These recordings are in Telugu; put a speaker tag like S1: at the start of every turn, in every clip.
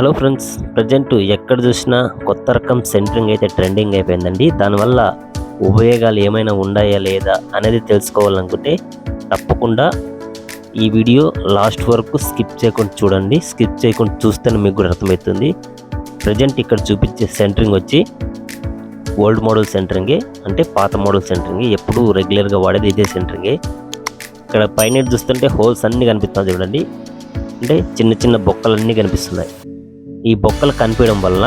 S1: హలో ఫ్రెండ్స్ ప్రజెంట్ ఎక్కడ చూసినా కొత్త రకం సెంటరింగ్ అయితే ట్రెండింగ్ అయిపోయిందండి. దానివల్ల ఉపయోగాలు ఏమైనా ఉన్నాయా లేదా అనేది తెలుసుకోవాలనుకుంటే తప్పకుండా ఈ వీడియో లాస్ట్ వరకు స్కిప్ చేయకుండా చూడండి. స్కిప్ చేయకుండా చూస్తేనే మీకు కూడా అర్థమవుతుంది. ప్రజెంట్ ఇక్కడ చూపించే సెంటరింగ్ వచ్చి ఓల్డ్ మోడల్ సెంటరింగే అంటే పాత మోడల్ సెంటరింగే ఎప్పుడు రెగ్యులర్గా వాడేది ఇదే సెంటరింగే. ఇక్కడ పైన చూస్తుంటే హోల్స్ అన్నీ కనిపిస్తున్నాయి చూడండి. అంటే చిన్న చిన్న బొక్కలన్నీ కనిపిస్తున్నాయి. ఈ బొక్కలు కనిపించడం వలన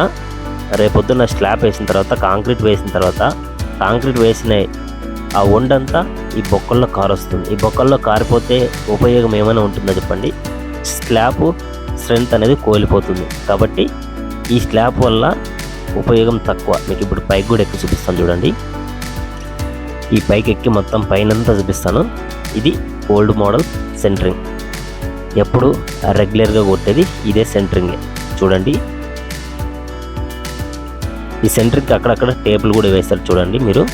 S1: రేపొద్దున్న స్లాబ్ వేసిన తర్వాత కాంక్రీట్ వేసిన తర్వాత కాంక్రీట్ వేసిన ఆ వండంతా ఈ బొక్కల్లో కారొస్తుంది. ఈ బొక్కల్లో కారిపోతే ఉపయోగం ఏమైనా ఉంటుందో చెప్పండి. స్లాబ్ స్ట్రెంత్ అనేది కోల్పోతుంది. కాబట్టి ఈ స్లాబ్ వల్ల ఉపయోగం తక్కువ. మీకు ఇప్పుడు పైకి కూడా ఎక్కి చూపిస్తాను చూడండి. ఈ పైకి ఎక్కి మొత్తం పైనంతా చూపిస్తాను. ఇది ఓల్డ్ మోడల్ సెంటరింగ్. ఎప్పుడు రెగ్యులర్గా కొట్టేది ఇదే సెంటరింగే. చూడండి. ఈ సెంటర్కి అక్కడక్కడ టేబుల్ కూడా వేస్తారు చూడండి మీరు.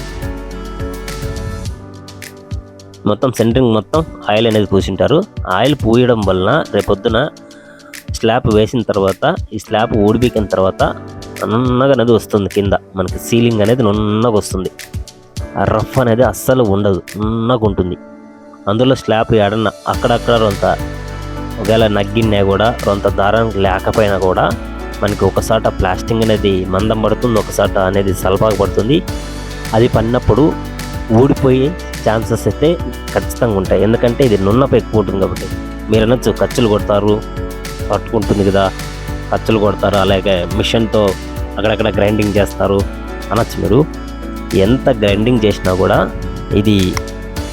S1: మొత్తం సెంటరింగ్ మొత్తం ఆయిల్ అనేది పూసింటారు. ఆయిల్ పూయడం వలన రేపొద్దున స్లాబ్ వేసిన తర్వాత ఈ స్లాబ్ ఊడిపీకిన తర్వాత నున్నగా అనేది వస్తుంది కింద. మనకి సీలింగ్ అనేది నున్నగా వస్తుంది. ఆ రఫ్ అనేది అస్సలు ఉండదు నున్నగా ఉంటుంది. అందులో స్లాబ్ ఏడన్నా అక్కడక్కడ అంతా ఒకవేళ నగ్గినా కూడా కొంత దారానికి లేకపోయినా కూడా మనకి ఒకసాట ప్లాస్టింగ్ అనేది మందం పడుతుంది ఒకసాట అనేది సల్పాకు పడుతుంది. అది పడినప్పుడు ఊడిపోయే ఛాన్సెస్ అయితే ఖచ్చితంగా ఉంటాయి. ఎందుకంటే ఇది నున్నపు ఎక్కువ ఉంటుంది కాబట్టి. మీరు అనొచ్చు ఖర్చులు కొడతారు పట్టుకుంటుంది కదా ఖర్చులు కొడతారు అలాగే మిషన్తో అక్కడక్కడ గ్రైండింగ్ చేస్తారు అనొచ్చు మీరు. ఎంత గ్రైండింగ్ చేసినా కూడా ఇది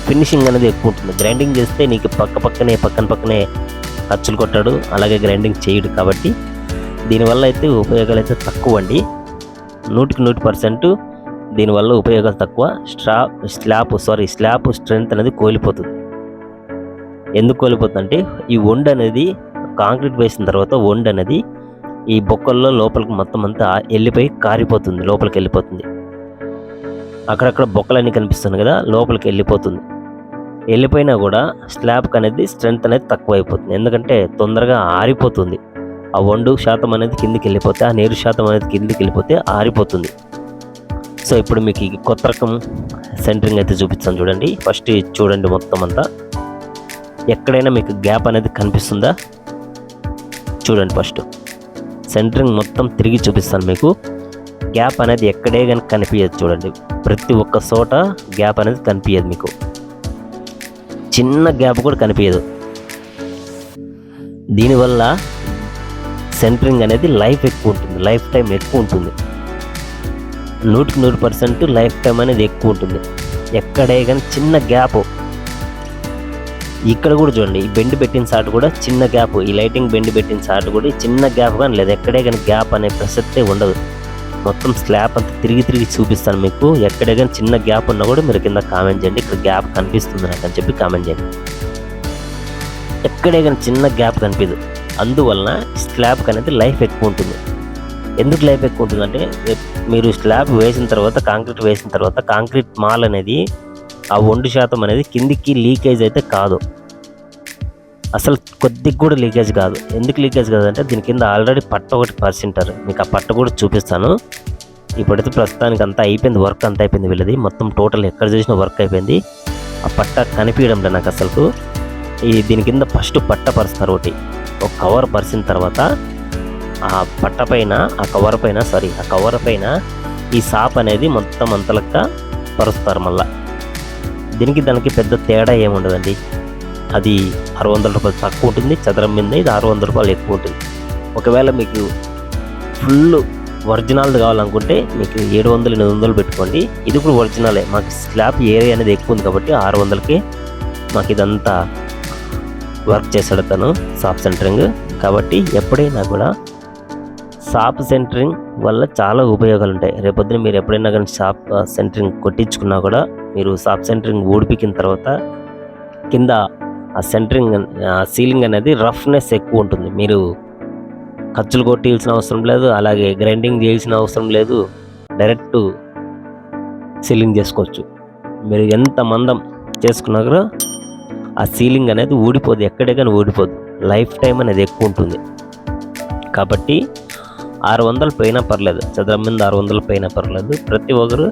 S1: ఫినిషింగ్ అనేది ఎక్కువ ఉంటుంది. గ్రైండింగ్ చేస్తే నీకు పక్క పక్కనే పక్కన పక్కనే ఖర్చులు కొట్టాడు అలాగే గ్రైండింగ్ చేయడు కాబట్టి దీనివల్ల అయితే ఉపయోగాలు అయితే తక్కువ అండి నూటికి నూటి పర్సెంట్ దీనివల్ల ఉపయోగాలు తక్కువ. Straw slab sorry slab strength అనేది కోల్పోతుంది. ఎందుకు కోల్పోతుంది అంటే ఈ వండ్ అనేది కాంక్రీట్ వేసిన తర్వాత వండ్ అనేది ఈ బొక్కల్లో లోపలికి మొత్తం అంతా వెళ్ళిపోయి కారిపోతుంది లోపలికి వెళ్ళిపోతుంది. అక్కడక్కడ బొక్కలన్నీ కనిపిస్తుంది కదా లోపలికి వెళ్ళిపోతుంది. వెళ్ళిపోయినా కూడా స్లాబ్కి అనేది స్ట్రెంత్ అనేది తక్కువ అయిపోతుంది ఎందుకంటే తొందరగా ఆరిపోతుంది. ఆ వండు శాతం అనేది కిందికి వెళ్ళిపోతే ఆ నీరు శాతం అనేది కిందికి వెళ్ళిపోతే ఆరిపోతుంది. సో ఇప్పుడు మీకు ఈ కొత్త రకం సెంటరింగ్ అయితే చూపిస్తాను చూడండి. ఫస్ట్ చూడండి మొత్తం అంతా. ఎక్కడైనా మీకు గ్యాప్ అనేది కనిపిస్తుందా? చూడండి ఫస్ట్. సెంటరింగ్ మొత్తం తిరిగి చూపిస్తాను మీకు. గ్యాప్ అనేది ఎక్కడే కానీ కనిపించదు చూడండి. ప్రతి ఒక్క చోట గ్యాప్ అనేది కనిపించదు మీకు. చిన్న గ్యాప్ కూడా కనిపించదు. దీనివల్ల సెంటరింగ్ అనేది లైఫ్ ఎక్కువ ఉంటుంది. లైఫ్ టైం ఎక్కువ ఉంటుంది. నూటికి నూరు పర్సెంట్ లైఫ్ టైం అనేది ఎక్కువ ఉంటుంది. ఎక్కడే కానీ చిన్న గ్యాప్. ఇక్కడ కూడా చూడండి ఈ బెండ్ పెట్టిన సాట్ కూడా చిన్న గ్యాప్. ఈ లైటింగ్ బెండ్ పెట్టిన సాట్ కూడా చిన్న గ్యాప్ కానీ లేదు. ఎక్కడే కానీ గ్యాప్ అనే ప్రసక్తే ఉండదు. మొత్తం స్లాబ్ అంతా తిరిగి తిరిగి చూపిస్తాను మీకు. ఎక్కడైనా కానీ చిన్న గ్యాప్ ఉన్నా కూడా మీరు కింద కామెంట్ చేయండి. ఇక్కడ గ్యాప్ కనిపిస్తుంది నాకు అని చెప్పి కామెంట్ చేయండి. ఎక్కడే కానీ చిన్న గ్యాప్ కనిపించదు అందువలన స్లాబ్ అనేది లైఫ్ ఎక్కువ ఉంటుంది. ఎందుకు లైఫ్ ఎక్కువ ఉంటుందంటే అంటే మీరు స్లాబ్ వేసిన తర్వాత కాంక్రీట్ వేసిన తర్వాత కాంక్రీట్ మాల్ అనేది ఆ ఒండు శాతం అనేది కిందికి లీకేజ్ అయితే కాదు. అసలు కొద్దిగా కూడా లీకేజ్ కాదు. ఎందుకు లీకేజ్ కాదంటే దీని కింద ఆల్రెడీ పట్ట ఒకటి పరిచింటారు. మీకు ఆ పట్ట కూడా చూపిస్తాను. ఇప్పుడైతే ప్రస్తుతానికి అంతా అయిపోయింది వర్క్ అంతా అయిపోయింది వీళ్ళది. మొత్తం టోటల్ ఎక్కడ చూసినా వర్క్ అయిపోయింది. ఆ పట్ట కనిపించడం లేదు నాకు అసలు ఈ దీని కింద ఫస్ట్ పట్ట పరుస్తారు ఒకటి. ఒక కవర్ పరిచిన తర్వాత ఆ పట్ట పైన ఆ కవర్ పైన సారీ ఆ కవర్ పైన ఈ సాప్ అనేది మొత్తం అంతలక్క పరుస్తారు మళ్ళా. దీనికి దానికి పెద్ద తేడా ఏముండదండి? అది ఆరు వందల రూపాయలు తక్కువ ఉంటుంది చదరం మీద ఇది ఆరు వందల రూపాయలు ఎక్కువ ఉంటుంది. ఒకవేళ మీకు ఫుల్ ఒరిజినల్ కావాలనుకుంటే మీకు ఏడు వందలు ఎనిమిది వందలు పెట్టుకోండి. ఇది కూడా ఒరిజినలే. మాకు స్లాబ్ ఏరియా అనేది ఎక్కువ ఉంది కాబట్టి ఆరు వందలకి మాకు ఇదంతా వర్క్ చేశాడు తను సాప్ సెంటరింగ్ కాబట్టి ఎప్పుడైనా కూడా షాప్ సెంటరింగ్ వల్ల చాలా ఉపయోగాలు ఉంటాయి. రేపొద్దున మీరు ఎప్పుడైనా కానీ షాప్ సెంటరింగ్ uh, కొట్టించుకున్నా కూడా మీరు షాప్ సెంటరింగ్ ఊడిపికిన తర్వాత కింద ఆ సెంటరింగ్ సీలింగ్ అనేది రఫ్నెస్ ఎక్కువ ఉంటుంది. మీరు ఖర్చులు కొట్టిల్సిన అవసరం లేదు అలాగే గ్రైండింగ్ చేయాల్సిన అవసరం లేదు డైరెక్ట్ సీలింగ్ చేసుకోవచ్చు. మీరు ఎంత మందం చేసుకున్నా కూడా ఆ సీలింగ్ అనేది ఊడిపోదు ఎక్కడే కానీ ఊడిపోదు. లైఫ్ టైం అనేది ఎక్కువ ఉంటుంది. కాబట్టి ఆరు వందలు పోయినా పర్లేదు చదరం మీద ఆరు వందలు పోయినా పర్లేదు. ప్రతి ఒక్కరు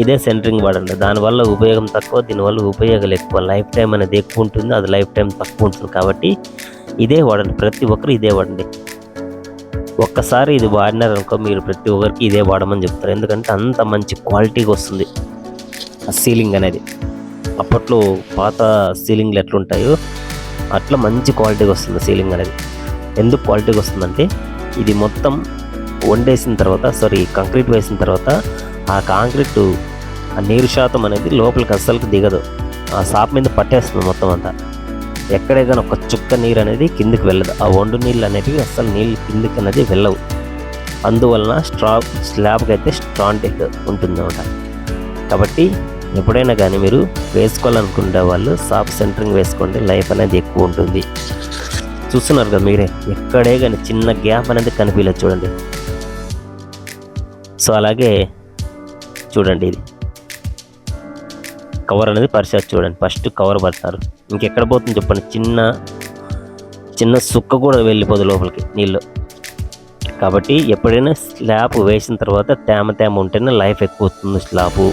S1: ఇదే సెంటరింగ్ వాడండి దానివల్ల ఉపయోగం తక్కువ దీనివల్ల ఉపయోగాలు ఎక్కువ. లైఫ్ టైం అనేది ఎక్కువ ఉంటుంది అది లైఫ్ టైం తక్కువ ఉంటుంది కాబట్టి ఇదే వాడండి ప్రతి ఒక్కరు ఇదే వాడండి ఒక్కసారి ఇది వాడినారనుకో మీరు ప్రతి ఒక్కరికి ఇదే వాడమని చెప్తారు. ఎందుకంటే అంత మంచి క్వాలిటీగా వస్తుంది ఆ సీలింగ్ అనేది. అప్పట్లో పాత సీలింగ్లు ఎట్లుంటాయో అట్లా మంచి క్వాలిటీగా వస్తుంది సీలింగ్ అనేది. ఎందుకు క్వాలిటీగా వస్తుందంటే ఇది మొత్తం వండేసిన తర్వాత సారీ కంక్రీట్ వేసిన తర్వాత ఆ కాంక్రీట్ ఆ నీరు శాతం అనేది లోపలికి అస్సలకి దిగదు. ఆ సాప్ మీద పట్టేస్తుంది మొత్తం అంతా. ఎక్కడే కానీ ఒక చుక్క నీరు అనేది కిందికి వెళ్ళదు. ఆ వండు నీళ్ళు అనేవి అస్సలు నీళ్ళు కిందికి అనేది వెళ్ళవు. అందువలన స్ట్రా స్లాబ్కి అయితే స్ట్రాంగ్ ఉంటుందన్నమాట. కాబట్టి ఎప్పుడైనా కానీ మీరు వేసుకోవాలనుకునే వాళ్ళు సాప్ సెంటరింగ్ వేసుకోండి. లైఫ్ అనేది ఎక్కువ ఉంటుంది. చూస్తున్నారు కదా మీరే ఎక్కడే కానీ చిన్న గ్యాప్ అనేది కనిపించలేదు చూడండి. సో అలాగే చూడండి ఇది. కవర్ అనేది పరిచయం చూడండి. ఫస్ట్ కవర్ పడతారు. ఇంకెక్కడ పోతుంది చెప్పండి. చిన్న చిన్న సుక్క కూడా వెళ్ళిపోదు లోపలికి నీళ్ళు. కాబట్టి ఎప్పుడైనా స్లాబ్ వేసిన తర్వాత తేమ తేమ ఉంటేనే లైఫ్ ఎక్కువ వస్తుంది స్లాబ్.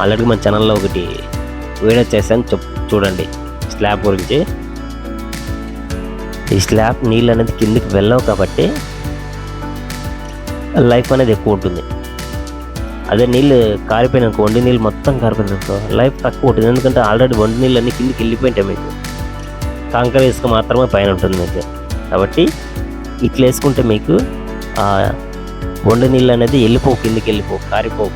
S1: ఆల్రెడీ మన ఛానల్లో ఒకటి వీడియో చేశాను. చెప్ చూడండి. స్లాబ్ గురించి. ఈ స్లాబ్ నీళ్ళు అనేది కిందికి వెళ్ళవు కాబట్టి లైఫ్ అనేది ఎక్కువ ఉంటుంది. అదే నీళ్ళు కారిపోయినాక వండి నీళ్ళు మొత్తం కారిపోయినాక లైఫ్ తక్కువ ఉంటుంది. ఎందుకంటే ఆల్రెడీ వండి నీళ్ళు అన్నీ కిందికి వెళ్ళిపోయింటాయి మీకు. కాంకర ఇసుక మాత్రమే పైన ఉంటుంది మీకు. కాబట్టి ఇట్లా వేసుకుంటే మీకు ఆ వండి నీళ్ళు అనేది వెళ్ళిపోవు కిందికి వెళ్ళిపోవు కారిపోవు.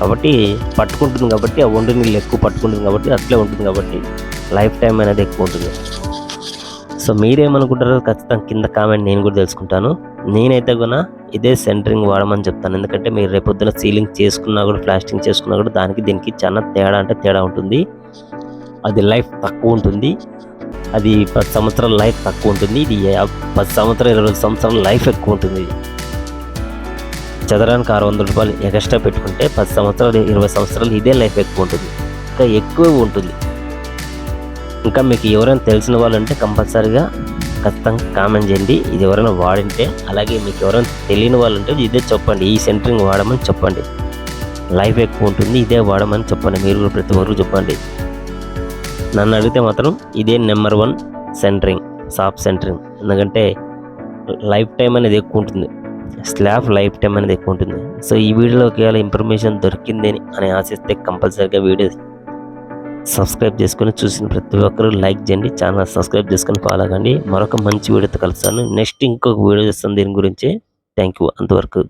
S1: కాబట్టి పట్టుకుంటుంది కాబట్టి ఆ వండి నీళ్ళు ఎక్కువ పట్టుకుంటుంది కాబట్టి అట్లే ఉంటుంది కాబట్టి లైఫ్ టైం అనేది ఎక్కువ ఉంటుంది. సో మీరేమనుకుంటారో ఖచ్చితంగా కింద కామెంట్ నేను కూడా తెలుసుకుంటాను. నేనైతే కూడా ఇదే సెంటరింగ్ వాడమని చెప్తాను. ఎందుకంటే మీరు రేపొద్దున సీలింగ్ చేసుకున్నా కూడా ప్లాస్టింగ్ చేసుకున్నా కూడా దానికి దీనికి చాలా తేడా అంటే తేడా ఉంటుంది. అది లైఫ్ తక్కువ ఉంటుంది. అది పది సంవత్సరాల లైఫ్ తక్కువ ఉంటుంది. ఇది పది సంవత్సరాలు ఇరవై సంవత్సరాల లైఫ్ ఎక్కువ ఉంటుంది. చదరానికి ఆరు వందల రూపాయలు ఎక్స్ట్రా పెట్టుకుంటే పది సంవత్సరాలు ఇరవై సంవత్సరాలు ఇదే లైఫ్ ఎక్కువ ఉంటుంది. ఇంకా ఎక్కువ ఉంటుంది. ఇంకా మీకు ఎవరైనా తెలిసిన వాళ్ళు ఉంటే కంపల్సరీగా ఖచ్చితంగా కామెంట్ చేయండి. ఇది ఎవరైనా వాడింటే అలాగే మీకు ఎవరైనా తెలియని వాళ్ళు ఉంటే ఇదే చెప్పండి. ఈ సెంటరింగ్ వాడమని చెప్పండి. లైఫ్ ఎక్కువ ఉంటుంది ఇదే వాడమని చెప్పండి. మీరు కూడా ప్రతి ఒక్కరు చెప్పండి. నన్ను అడిగితే మాత్రం ఇదే number one centring soft centring. ఎందుకంటే లైఫ్ టైం అనేది ఎక్కువ ఉంటుంది. స్లాబ్ లైఫ్ టైం అనేది ఎక్కువ ఉంటుంది. సో ఈ వీడియోలో ఒకవేళ ఇన్ఫర్మేషన్ దొరికిందని అని ఆశిస్తే కంపల్సరీగా వీడియో సబ్స్క్రైబ్ చేసుకొని చూసిన ప్రతి ఒక్కరూ లైక్ చేయండి ఛానల్ సబ్స్క్రైబ్ చేసుకొని ఫాలో కండి. మరొక మంచి వీడియోతో కలుస్తాను. నెక్స్ట్ ఇంకొక వీడియో చేస్తాను దీని గురించి. థ్యాంక్ యూ అంతవరకు.